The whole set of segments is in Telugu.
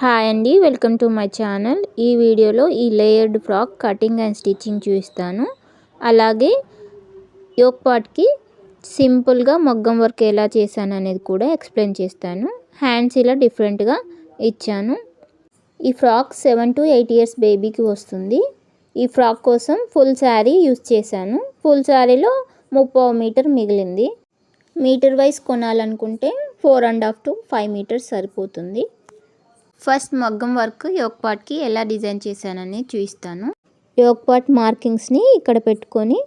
హాయ్ అండి వెల్కమ్ టు మై ఛానల్. ఈ వీడియోలో ఈ layered frock cutting and stitching చూపిస్తాను. అలాగే యోక్ పార్ట్కి సింపుల్గా మగ్గం వర్క్ ఎలా చేశాను అనేది కూడా ఎక్స్ప్లెయిన్ చేస్తాను. హ్యాండ్స్ ఇలా డిఫరెంట్గా ఇచ్చాను. ఈ frock seven to eight years బేబీకి వస్తుంది. ఈ ఫ్రాక్ కోసం ఫుల్ శారీ యూస్ చేశాను. ఫుల్ శారీలో ముప్పై మీటర్ మిగిలింది. Metre wise కొనాలనుకుంటే four and half to five metres సరిపోతుంది. ఫస్ట్ మగ్గం వర్క్ యోక్పాట్కి ఎలా డిజైన్ చేశానని చూపిస్తాను యోక్ మార్కింగ్స్ని ఇక్కడ పెట్టుకొని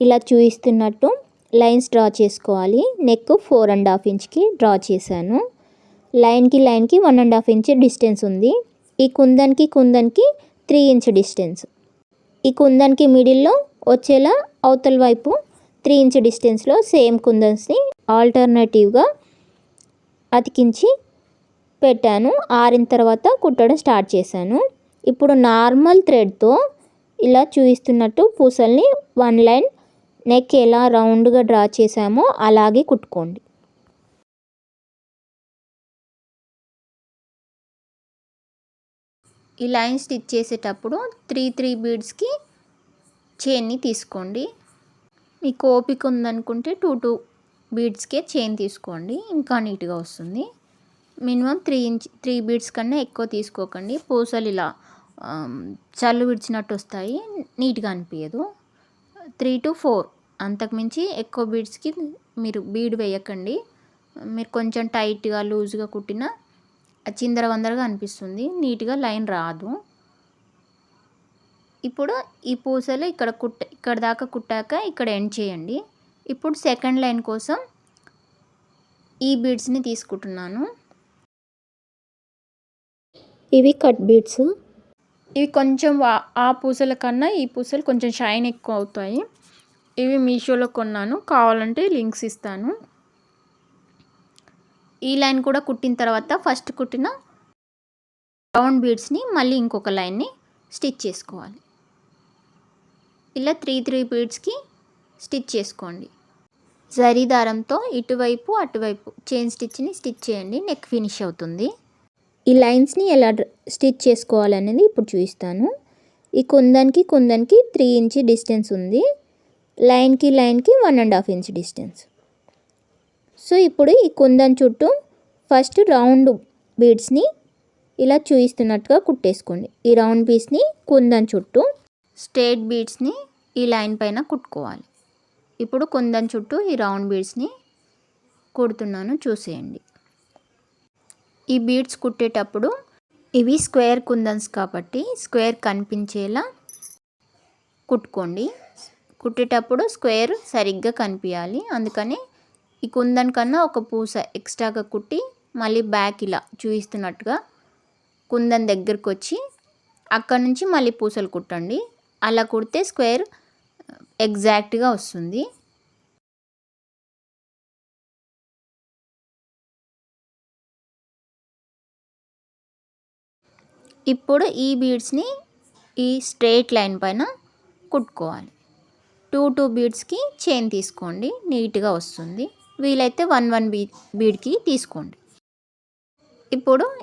ఇలా చూపిస్తున్నట్టు లైన్స్ డ్రా చేసుకోవాలి. నెక్ ఫోర్ అండ్ హాఫ్ ఇంచ్కి డ్రా చేశాను. లైన్కి లైన్కి one and half inch distance ఉంది. ఈ కుందన్కి కుందన్కి త్రీ ఇంచ్ డిస్టెన్స్. ఈ కుందన్కి మిడిల్లో వచ్చేలా అవతల వైపు త్రీ ఇంచ్ డిస్టెన్స్లో సేమ్ కుందన్స్ని ఆల్టర్నేటివ్గా అతికించి పెట్టాను. ఆరిన తర్వాత కుట్టడం స్టార్ట్ చేశాను. ఇప్పుడు నార్మల్ థ్రెడ్తో ఇలా చూపిస్తున్నట్టు పూసల్ని వన్ లైన్ నెక్ ఎలా రౌండ్గా డ్రా చేసామో అలాగే కుట్టుకోండి. ఈ లైన్ స్టిచ్ చేసేటప్పుడు త్రీ త్రీ బీడ్స్కి చైన్ని తీసుకోండి. మీకు ఓపిక ఉందనుకుంటే టూ టూ బీడ్స్కే చైన్ తీసుకోండి. ఇంకా నీట్గా వస్తుంది. Minimum three inch three beads కన్నా ఎక్కువ తీసుకోకండి. పూసలు ఇలా చల్లు విడిచినట్టు వస్తాయి. నీట్గా అనిపించదు త్రీ టు ఫోర్ అంతకుమించి ఎక్కువ బీడ్స్కి మీరు బీడ్ వేయకండి. మీరు కొంచెం టైట్గా లూజ్గా కుట్టిన చిందర వందరగా అనిపిస్తుంది. నీట్గా లైన్ రాదు. ఇప్పుడు ఈ పూసలు ఇక్కడ కుట్ట ఇక్కడ దాకా కుట్టాక ఇక్కడ ఎండ్ చేయండి. ఇప్పుడు సెకండ్ లైన్ కోసం ఈ బీడ్స్ని తీసుకుంటున్నాను. ఇవి కట్ బీడ్స్ ఇవి కొంచెం ఆ పూసల కన్నా ఈ పూసలు కొంచెం షైన్ ఎక్కువ అవుతాయి ఇవి మీషోలో కొన్నాను. కావాలంటే లింక్స్ ఇస్తాను. ఈ లైన్ కూడా కుట్టిన తర్వాత ఫస్ట్ కుట్టిన రౌండ్ బీడ్స్ని మళ్ళీ ఇంకొక లైన్ని స్టిచ్ చేసుకోవాలి. ఇలా త్రీ త్రీ బీడ్స్కి స్టిచ్ చేసుకోండి. జరీ దారంతో ఇటువైపు అటువైపు చైన్ స్టిచ్ని స్టిచ్ చేయండి. నెక్ ఫినిష్ అవుతుంది. ఈ లైన్స్ని ఎలా స్టిచ్ చేసుకోవాలనేది ఇప్పుడు చూపిస్తాను. ఈ కొందానికి కొందానికి త్రీ ఇంచ్ డిస్టెన్స్ ఉంది. లైన్కి లైన్కి one and half inch distance. So ఇప్పుడు ఈ కుందన్ చుట్టూ ఫస్ట్ రౌండ్ బీడ్స్ని ఇలా చూపిస్తున్నట్టుగా కుట్టేసుకోండి. ఈ రౌండ్ పీస్ని కుందన్ చుట్టూ స్ట్రేట్ బీడ్స్ని ఈ లైన్ పైన కుట్టుకోవాలి. ఇప్పుడు కుందన్ చుట్టూ ఈ రౌండ్ బీడ్స్ని కుడుతున్నాను చూసేయండి. ఈ బీడ్స్ కుట్టేటప్పుడు ఇవి స్క్వేర్ కుందన్స్ కాబట్టి స్క్వేర్ కనిపించేలా కుట్టుకోండి. కుట్టేటప్పుడు స్క్వేర్ సరిగ్గా కనిపించాలి. అందుకని ఈ కుందన్ కన్నా ఒక పూస ఎక్స్ట్రాగా కుట్టి మళ్ళీ బ్యాక్ ఇలా చూపిస్తున్నట్టుగా కుందన్ దగ్గరకు వచ్చి అక్కడ నుంచి మళ్ళీ పూసలు కుట్టండి. అలా కుడితే స్క్వేర్ ఎగ్జాక్ట్గా వస్తుంది. ఇప్పుడు ఈ బీడ్స్ని ఈ స్ట్రేట్ లైన్ పైన కుట్టుకోవాలి. టూ టూ బీడ్స్కి చైన్ తీసుకోండి. నీట్గా వస్తుంది. వీలైతే వన్ వన్ బీ బీడ్కి తీసుకోండి. ఇప్పుడు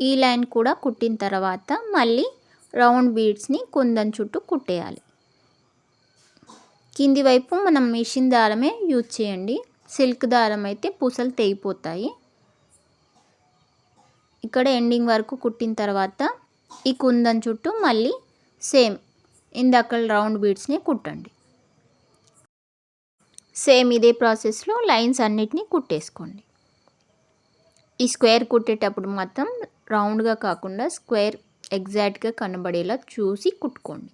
ఈ లైన్ కూడా కుట్టిన తర్వాత మళ్ళీ రౌండ్ బీడ్స్ని కుందన్ చుట్టూ కుట్టేయాలి. కింది వైపు మనం మిషన్ దారమే యూజ్ చేయండి. సిల్క్ దారం అయితే పూసలు తెగిపోతాయి. ఇక్కడ ఎండింగ్ వరకు కుట్టిన తర్వాత ఈ కుందన్ చుట్టూ మళ్ళీ సేమ్ ఇందాక రౌండ్ బీడ్స్ని కుట్టండి. సేమ్ ఇదే ప్రాసెస్లో లైన్స్ అన్నిటినీ కుట్టేసుకోండి. ఈ స్క్వేర్ కుట్టేటప్పుడు మాత్రం రౌండ్గా కాకుండా స్క్వేర్ ఎగ్జాక్ట్గా కనబడేలా చూసి కుట్టుకోండి.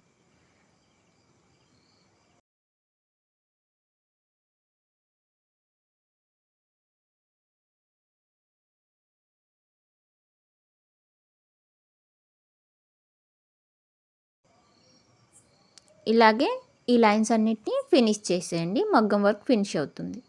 ఇలాగే ఈ లైన్స్ అన్నిటిని ఫినిష్ చేసేయండి. మగ్గం వర్క్ ఫినిష్ అవుతుంది.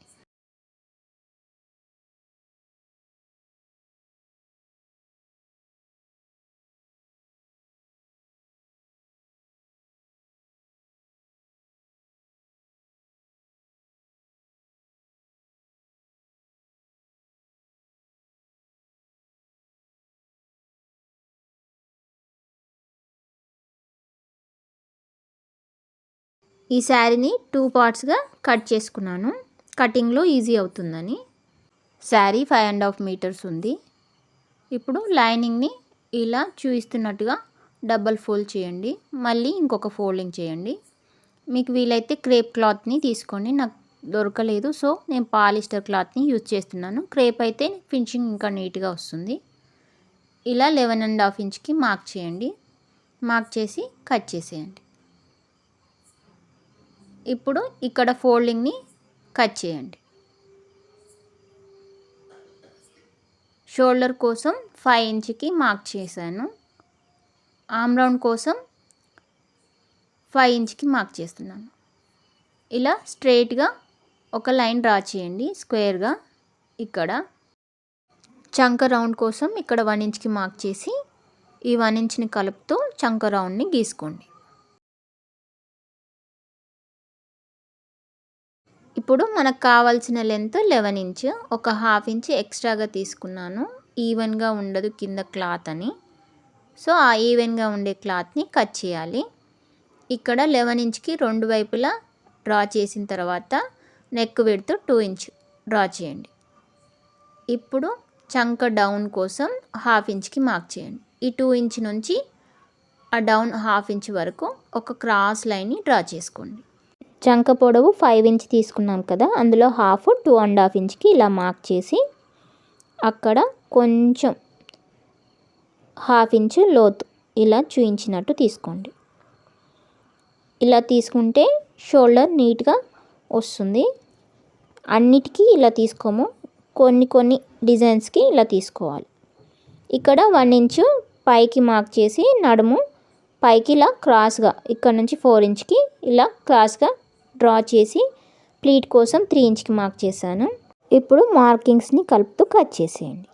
ఈ శారీని టూ పార్ట్స్గా కట్ చేసుకున్నాను. కటింగ్లో ఈజీ అవుతుందని. Sari five and half metres ఉంది. ఇప్పుడు లైనింగ్ని ఇలా చూపిస్తున్నట్టుగా డబల్ ఫోల్డ్ చేయండి. మళ్ళీ ఇంకొక ఫోల్డింగ్ చేయండి. మీకు వీలైతే క్రేప్ క్లాత్ని తీసుకోండి. నాకు దొరకలేదు. సో నేను పాలిస్టర్ క్లాత్ని యూజ్ చేస్తున్నాను. క్రేప్ అయితే ఫినిషింగ్ ఇంకా నీట్గా వస్తుంది. ఇలా లెవెన్ అండ్ హాఫ్ ఇంచ్కి మార్క్ చేయండి. మార్క్ చేసి కట్ చేసేయండి. ఇప్పుడు ఇక్కడ ఫోల్డింగ్ని కట్ చేయండి. షోల్డర్ కోసం ఫైవ్ ఇంచ్కి మార్క్ చేశాను. ఆమ్ రౌండ్ కోసం ఫైవ్ ఇంచ్కి మార్క్ చేస్తున్నాను. ఇలా స్ట్రైట్గా ఒక లైన్ డ్రా చేయండి స్క్వేర్గా ఇక్కడ. చంక రౌండ్ కోసం ఇక్కడ వన్ ఇంచ్కి మార్క్ చేసి ఈ వన్ ఇంచ్ని కలుపుతూ చంక రౌండ్ని గీసుకోండి. ఇప్పుడు మనకు కావాల్సిన లెంత్ లెవెన్ ఇంచ్ ఒక హాఫ్ ఇంచ్ ఎక్స్ట్రాగా తీసుకున్నాను. ఈవెన్గా ఉండదు కింద క్లాత్ అని. సో ఆ ఈవెన్గా ఉండే క్లాత్ని కట్ చేయాలి. ఇక్కడ లెవెన్ ఇంచ్కి రెండు వైపులా డ్రా చేసిన తర్వాత నెక్ విడుతూ టూ ఇంచ్ డ్రా చేయండి. ఇప్పుడు చంక డౌన్ కోసం హాఫ్ ఇంచ్కి మార్క్ చేయండి. ఈ టూ ఇంచ్ నుంచి ఆ డౌన్ హాఫ్ ఇంచ్ వరకు ఒక క్రాస్ లైన్ని డ్రా చేసుకోండి. చంక పొడవు ఫైవ్ ఇంచ్ తీసుకున్నాం కదా అందులో హాఫ్ టూ అండ్ హాఫ్ ఇంచ్కి ఇలా మార్క్ చేసి అక్కడ కొంచెం హాఫ్ ఇంచ్ లోతు ఇలా చూయించినట్టు తీసుకోండి. ఇలా తీసుకుంటే షోల్డర్ నీట్గా వస్తుంది. అన్నిటికీ ఇలా తీసుకోము కొన్ని కొన్ని డిజైన్స్కి ఇలా తీసుకోవాలి. ఇక్కడ వన్ ఇంచు పైకి మార్క్ చేసి నడుము పైకి ఇలా క్రాస్గా ఇక్కడ నుంచి ఫోర్ ఇంచ్కి ఇలా క్రాస్గా డ్రా చేసి ప్లీట్ కోసం త్రీ ఇంచ్కి మార్క్ చేశాను. ఇప్పుడు మార్కింగ్స్ని కలుపుతూ కట్ చేసేయండి.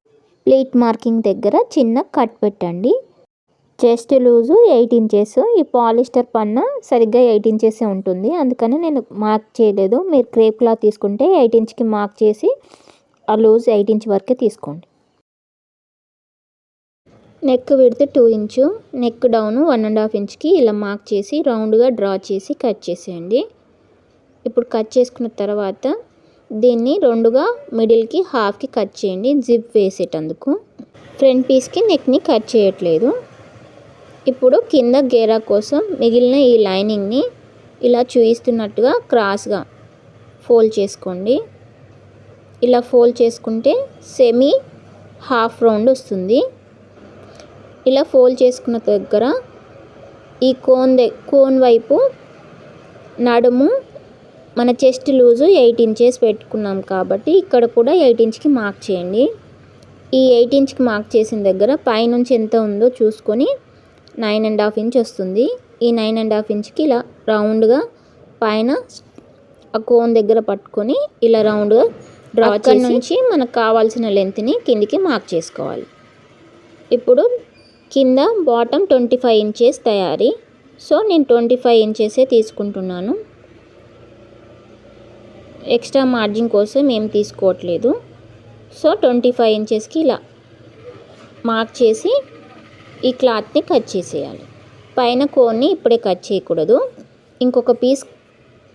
ప్లీట్ మార్కింగ్ దగ్గర చిన్న కట్ పెట్టండి. Chest loose eight inches. ఈ పాలిస్టర్ పన్న సరిగ్గా ఎయిట్ ఇంచెస్ ఉంటుంది. అందుకని నేను మార్క్ చేయలేదు. మీరు క్రేప్ క్లాత్ తీసుకుంటే ఎయిట్ ఇంచ్కి మార్క్ చేసి ఆ లూజ్ ఎయిట్ ఇంచ్ వరకే తీసుకోండి. Neck విడితే two inch. Neck down one and half ఇంచ్కి ఇలా మార్క్ చేసి రౌండ్గా డ్రా చేసి కట్ చేసేయండి. ఇప్పుడు కట్ చేసుకున్న తర్వాత దీన్ని రెండుగా మిడిల్కి హాఫ్కి కట్ చేయండి. జిప్ వేసేటందుకు. ఫ్రంట్ పీస్కి నెక్ని కట్ చేయట్లేదు. ఇప్పుడు కింద గేరా కోసం మిగిలిన ఈ లైనింగ్ని ఇలా చూయిస్తున్నట్టుగా క్రాస్గా ఫోల్డ్ చేసుకోండి. ఇలా ఫోల్డ్ చేసుకుంటే సెమీ హాఫ్ రౌండ్ వస్తుంది. ఇలా ఫోల్డ్ చేసుకున్న దగ్గర ఈ కోన్ కోన్ వైపు నడుము మన చెస్ట్ లూజు ఎయిట్ ఇంచెస్ పెట్టుకున్నాం కాబట్టి ఇక్కడ కూడా ఎయిట్ ఇంచ్కి మార్క్ చేయండి. ఈ ఎయిట్ ఇంచ్కి మార్క్ చేసిన దగ్గర పైనుంచి ఎంత ఉందో చూసుకొని నైన్ అండ్ హాఫ్ ఇంచ్ వస్తుంది. ఈ నైన్ అండ్ హాఫ్ ఇంచ్కి ఇలా రౌండ్గా పైన ఆ కోన్ దగ్గర పట్టుకొని ఇలా రౌండ్గా డ్రా నుంచి మనకు కావాల్సిన లెంత్ని కిందికి మార్క్ చేసుకోవాలి. ఇప్పుడు కింద బాటమ్ ట్వంటీ ఫైవ్ ఇంచెస్ తయారీ. సో నేను ట్వంటీ ఫైవ్ ఇంచెసే తీసుకుంటున్నాను. ఎక్స్ట్రా మార్జిన్ కోసం ఏం తీసుకోవట్లేదు. సో ట్వంటీ ఫైవ్ ఇంచెస్కి ఇలా మార్క్ చేసి ఈ క్లాత్ని కట్ చేసేయాలి. పైన కోన్ని ఇప్పుడే కట్ చేయకూడదు. ఇంకొక పీస్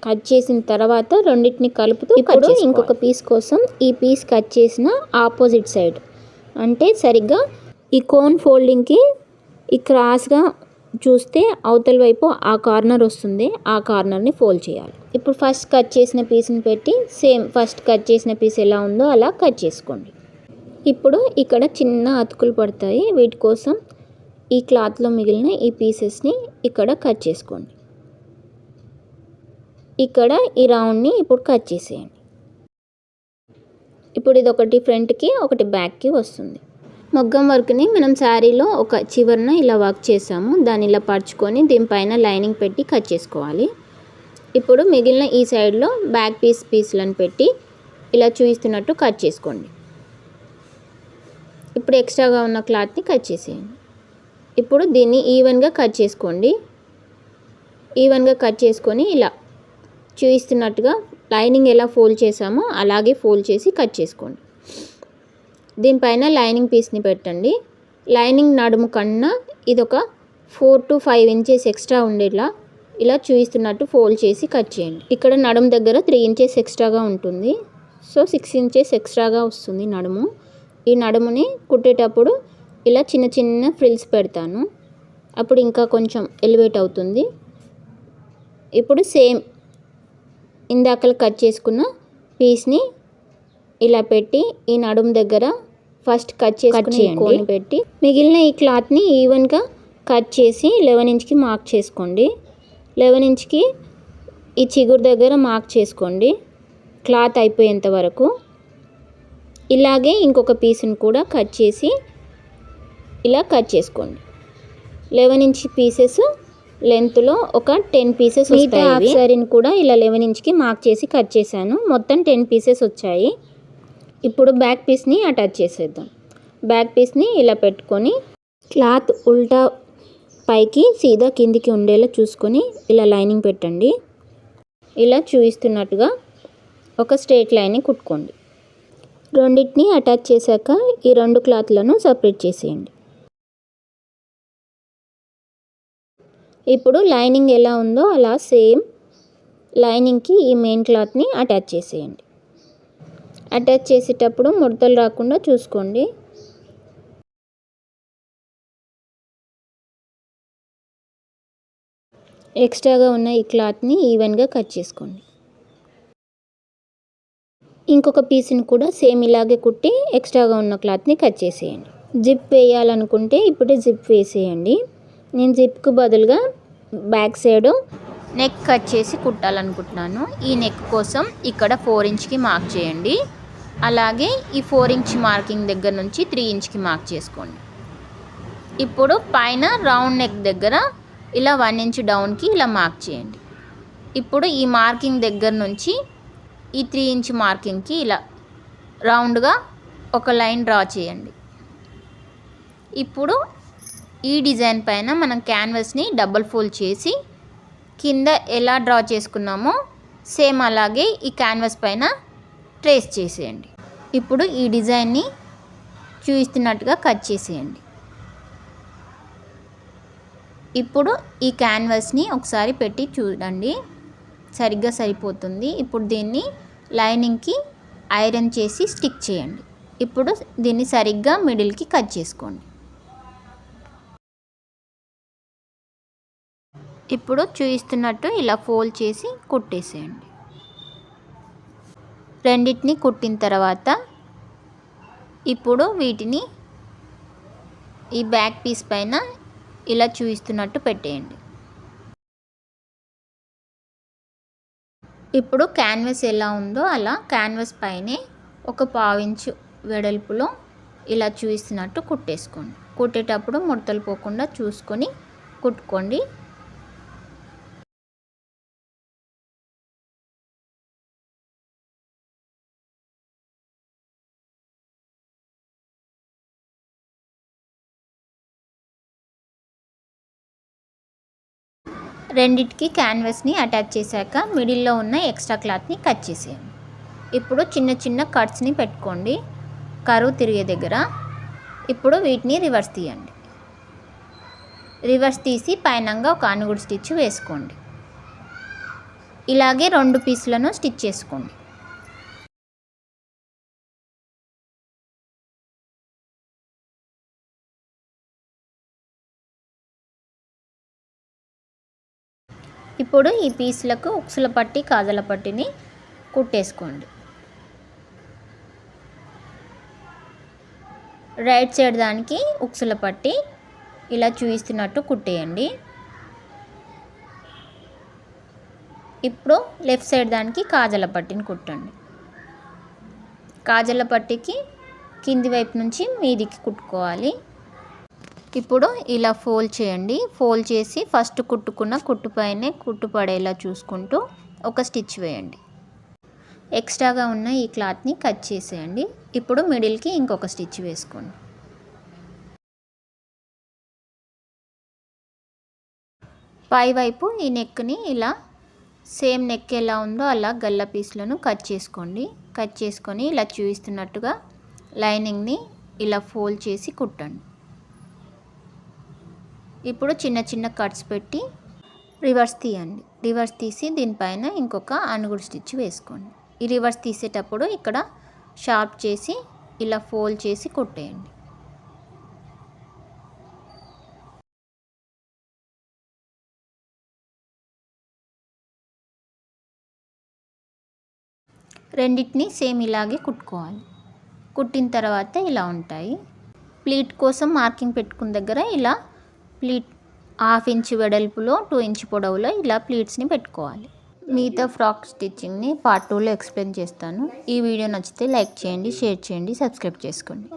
కట్ చేసిన తర్వాత రెండింటిని కలుపుతూ ఇప్పుడు ఇంకొక పీస్ కోసం ఈ పీస్ కట్ చేసిన ఆపోజిట్ సైడ్. అంటే సరిగ్గా ఈ కోన్ ఫోల్డింగ్కి ఈ క్రాస్గా చూస్తే అవతల వైపు ఆ కార్నర్ వస్తుంది. ఆ కార్నర్ని ఫోల్డ్ చేయాలి. ఇప్పుడు ఫస్ట్ కట్ చేసిన పీస్ని పెట్టి సేమ్ ఫస్ట్ కట్ చేసిన పీస్ ఎలా ఉందో అలా కట్ చేసుకోండి. ఇప్పుడు ఇక్కడ చిన్న అతుకులు పడతాయి. వీటి కోసం ఈ క్లాత్లో మిగిలిన ఈ పీసెస్ని ఇక్కడ కట్ చేసుకోండి. ఇక్కడ ఈ రౌండ్ని ఇప్పుడు కట్ చేసేయండి. ఇప్పుడు ఇది ఒకటి ఫ్రంట్కి ఒకటి బ్యాక్కి వస్తుంది. మొగ్గం వర్క్ని మనం శారీలో ఒక చివరన ఇలా వర్క్ చేసాము. దాన్ని ఇలా పరుచుకొని దీనిపైన లైనింగ్ పెట్టి కట్ చేసుకోవాలి. ఇప్పుడు మిగిలిన ఈ సైడ్లో బ్యాక్ పీస్ పీస్లను పెట్టి ఇలా చూపిస్తున్నట్టు కట్ చేసుకోండి. ఇప్పుడు ఎక్స్ట్రాగా ఉన్న క్లాత్ని కట్ చేసేయండి. ఇప్పుడు దీన్ని ఈవెన్గా కట్ చేసుకోండి. ఈవెన్గా కట్ చేసుకొని ఇలా చూపిస్తున్నట్టుగా లైనింగ్ ఎలా ఫోల్డ్ చేసామో అలాగే ఫోల్డ్ చేసి కట్ చేసుకోండి. దీనిపైన లైనింగ్ పీస్ని పెట్టండి. లైనింగ్ నడుము కన్నా ఇది ఒక four to five inches extra ఉండేలా ఇలా చూపిస్తున్నట్టు ఫోల్డ్ చేసి కట్ చేయండి. ఇక్కడ నడుము దగ్గర త్రీ ఇంచెస్ ఎక్స్ట్రాగా ఉంటుంది. సో సిక్స్ ఇంచెస్ ఎక్స్ట్రాగా వస్తుంది నడుము. ఈ నడుముని కుట్టేటప్పుడు ఇలా చిన్న చిన్న ఫ్రిల్స్ పెడతాను. అప్పుడు ఇంకా కొంచెం ఎలివేట్ అవుతుంది. ఇప్పుడు సేమ్ ఇందాకలు కట్ చేసుకున్న పీస్ని ఇలా పెట్టి ఈ నడుము దగ్గర ఫస్ట్ కట్ చేసుకుని కోని పెట్టి మిగిలిన ఈ క్లాత్ని ఈవెన్గా కట్ చేసి లెవెన్ ఇంచ్కి మార్క్ చేసుకోండి. లెవెన్ ఇంచ్కి ఈ చిగురు దగ్గర మార్క్ చేసుకోండి. క్లాత్ అయిపోయేంత వరకు. ఇలాగే ఇంకొక పీస్ని కూడా కట్ చేసి ఇలా కట్ చేసుకోండి. లెవెన్ ఇంచ్ పీసెస్ లెంత్లో ఒక టెన్ పీసెస్ హాఫ్ సారీని కూడా ఇలా లెవెన్ ఇంచ్కి మార్క్ చేసి కట్ చేశాను. మొత్తం టెన్ పీసెస్ వచ్చాయి. ఇప్పుడు బ్యాక్ పీస్ని అటాచ్ చేసేద్దాం. బ్యాక్ పీస్ని ఇలా పెట్టుకొని క్లాత్ ఉల్టా పైకి సీదా కిందికి ఉండేలా చూసుకొని ఇలా లైనింగ్ పెట్టండి. ఇలా చూపిస్తున్నట్టుగా ఒక స్ట్రేట్ లైన్ని కుట్టుకోండి. రెండింటిని అటాచ్ చేశాక ఈ రెండు క్లాత్లను సపరేట్ చేసేయండి. ఇప్పుడు లైనింగ్ ఎలా ఉందో అలా సేమ్ లైనింగ్కి ఈ మెయిన్ క్లాత్ని అటాచ్ చేసేయండి. అటాచ్ చేసేటప్పుడు ముడతలు రాకుండా చూసుకోండి. ఎక్స్ట్రాగా ఉన్న ఈ క్లాత్ని ఈవెన్గా కట్ చేసుకోండి. ఇంకొక పీస్ని కూడా సేమ్ ఇలాగే కుట్టి ఎక్స్ట్రాగా ఉన్న క్లాత్ని కట్ చేసేయండి. జిప్ వేయాలనుకుంటే ఇప్పుడే జిప్ వేసేయండి. నేను జిప్కు బదులుగా బ్యాక్ సైడ్ నెక్ కట్ చేసి కుట్టాలనుకుంటున్నాను. ఈ నెక్ కోసం ఇక్కడ ఫోర్ ఇంచ్కి మార్క్ చేయండి. అలాగే ఈ ఫోర్ ఇంచ్ మార్కింగ్ దగ్గర నుంచి త్రీ ఇంచ్కి మార్క్ చేసుకోండి. ఇప్పుడు పైన రౌండ్ నెక్ దగ్గర ఇలా వన్ ఇంచ్ డౌన్కి ఇలా మార్క్ చేయండి. ఇప్పుడు ఈ మార్కింగ్ దగ్గర నుంచి ఈ త్రీ ఇంచ్ మార్కింగ్కి ఇలా రౌండ్గా ఒక లైన్ డ్రా చేయండి. ఇప్పుడు ఈ డిజైన్ పైన మనం క్యాన్వాస్ని డబల్ ఫోల్డ్ చేసి కింద ఎలా డ్రా చేసుకున్నామో సేమ్ అలాగే ఈ క్యాన్వాస్ పైన ట్రేస్ చేసేయండి. ఇప్పుడు ఈ డిజైన్ని చూపిస్తున్నట్టుగా కట్ చేసేయండి. ఇప్పుడు ఈ క్యాన్వాస్ని ఒకసారి పెట్టి చూడండి. సరిగ్గా సరిపోతుంది. ఇప్పుడు దీన్ని లైనింగ్కి ఐరన్ చేసి స్టిక్ చేయండి. ఇప్పుడు దీన్ని సరిగ్గా మిడిల్కి కట్ చేసుకోండి. ఇప్పుడు చూపిస్తున్నట్టు ఇలా ఫోల్డ్ చేసి కుట్టేసేయండి. రెండింటిని కుట్టిన తర్వాత ఇప్పుడు వీటిని ఈ బ్యాక్ పీస్ పైన ఇలా చూపిస్తున్నట్టు పెట్టేయండి. ఇప్పుడు క్యాన్వాస్ ఎలా ఉందో అలా క్యాన్వాస్ పైనే ఒక పావించు వెడల్పులో ఇలా చూపిస్తున్నట్టు కుట్టేసుకోండి. కుట్టేటప్పుడు ముడతలు పోకుండా చూసుకొని కుట్టుకోండి. రెండిటికి క్యాన్వాస్ని అటాచ్ చేశాక మిడిల్లో ఉన్న ఎక్స్ట్రా క్లాత్ని కట్ చేసేయండి. ఇప్పుడు చిన్న చిన్న కట్స్ని పెట్టుకోండి. కరువు తిరిగే దగ్గర. ఇప్పుడు వీటిని రివర్స్ తీయండి. రివర్స్ తీసి పైనంగా ఒక అనుగుడు స్టిచ్ వేసుకోండి. ఇలాగే రెండు పీసులను స్టిచ్ చేసుకోండి. ఇప్పుడు ఈ పీసులకు ఉక్సుల పట్టి కాజల పట్టిని కుట్టేసుకోండి. రైట్ సైడ్ దానికి ఉక్సుల పట్టి ఇలా చూపిస్తున్నట్టు కుట్టేయండి. ఇప్పుడు లెఫ్ట్ సైడ్ దానికి కాజల పట్టిని కుట్టండి. కాజల పట్టికి కింది వైపు నుంచి మీదికి కుట్టుకోవాలి. ఇప్పుడు ఇలా ఫోల్డ్ చేయండి. ఫోల్డ్ చేసి ఫస్ట్ కుట్టుకున్న కుట్టు పైనే కుట్టు పడేలా చూసుకుంటూ ఒక స్టిచ్ వేయండి. ఎక్స్ట్రాగా ఉన్న ఈ క్లాత్ని కట్ చేసేయండి. ఇప్పుడు మిడిల్కి ఇంకొక స్టిచ్ వేసుకోండి. పై వైపు ఈ నెక్ని ఇలా సేమ్ నెక్ ఎలా ఉందో అలా గల్ల పీస్లను కట్ చేసుకోండి. కట్ చేసుకొని ఇలా చూపిస్తున్నట్టుగా లైనింగ్ని ఇలా ఫోల్డ్ చేసి కుట్టండి. ఇప్పుడు చిన్న చిన్న కట్స్ పెట్టి రివర్స్ తీయండి. రివర్స్ తీసి దీనిపైన ఇంకొక అనుగుడు స్టిచ్ వేసుకోండి. ఈ రివర్స్ తీసేటప్పుడు ఇక్కడ షార్ప్ చేసి ఇలా ఫోల్డ్ చేసి కొట్టేయండి. రెండింటిని సేమ్ ఇలాగే కుట్టుకోవాలి. కుట్టిన తర్వాత ఇలా ఉంటాయి. ప్లీట్ కోసం మార్కింగ్ పెట్టుకున్న దగ్గర ఇలా ప్లీట్ హాఫ్ ఇంచ్ వెడల్పులో టూ ఇంచ్ పొడవులో ఇలా ప్లీట్స్ని పెట్టుకోవాలి. మిగతా ఫ్రాక్ స్టిచ్చింగ్ని పార్ట్ టూలో ఎక్స్ప్లెయిన్ చేస్తాను. ఈ వీడియో నచ్చితే లైక్ చేయండి షేర్ చేయండి సబ్స్క్రైబ్ చేసుకోండి.